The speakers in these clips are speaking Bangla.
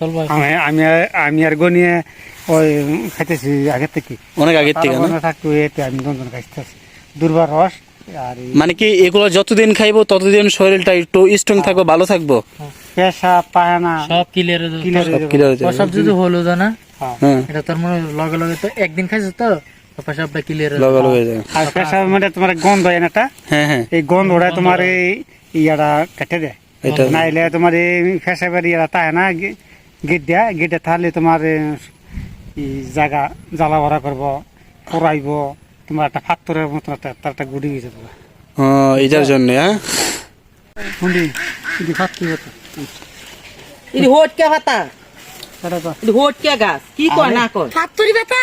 আমি আমি আর- আমি আর গনিয়ে ওই খাইতেছি আগে থেকে। অনেক আগের থেকে থাকতো এতে আমি দন্দন খাইতেছি। দুর্বার রস আর মানে কি এগুলো যতদিন খাইবো ততদিন শরীরটা একটু স্ট্রং থাকব ভালো থাকব? পেশা পায়না সব ক্লিয়ার কিলে সব হয়ে যদি হলো না? হ্যাঁ। এটা তোর মনে হয় লগে লগে তো একদিন খাইছো তো? ক্লিয়ার লগা লগে যায়। আর পেশা মানে তোমার গন্ধ হয় না হ্যাঁ হ্যাঁ। এই গন্ধটা তোমার এই ইয়াটা কেটে দেয়। এটা। নাইলে তোমার এই পেশাবের ইয়াটা তাই না? গেট দেয়া গেটে তাহলে তোমার জায়গা জ্বালা ভরা করব পড়াইব তোমার একটা ফাত্তরের মতন একটা তার একটা গুড়ি গেছে তোমার। ও এটার হ্যাঁ। জন্য হ্যাঁ? শুনি এটি ফাত্তি হতো এটি হোট কে ভাতা হোট কে গাছ। কি কয় না কয়? ফাত্তরি ভাতা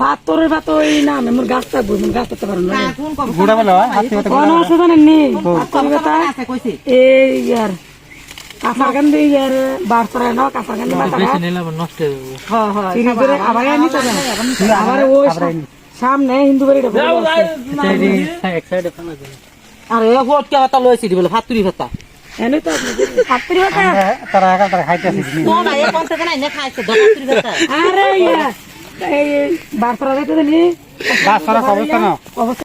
ফাত্তরের ব্যথা ওই নাম মোর গাছ থাকব মোর গাছ করতে পারো না। গুড়া বলে হাতি কথা কোন আছে জানেন নি কইছি এই ইয়ার কাঁচার কান্দে ইয়ার বার করে নাও। কাঁচার নিলে আবার হ্যাঁ হ্যাঁ নিতে আবার ওই সামনে হিন্দু বাড়িটা বড় আছে। এক সাইডে ফেলা যাবে আরে হোটকে কথা লইছি দি বলে ফাতুরি কথা এনে তো ফাত্তরি ব্যথা তারা একা তারা খাইতেছি তো না এ কোন থেকে না নে খাইছে ফাতুরি কথা আরে ইয়া এই বার করে দিতে নি গাছ ছাড়া খবর কেন অবস্থা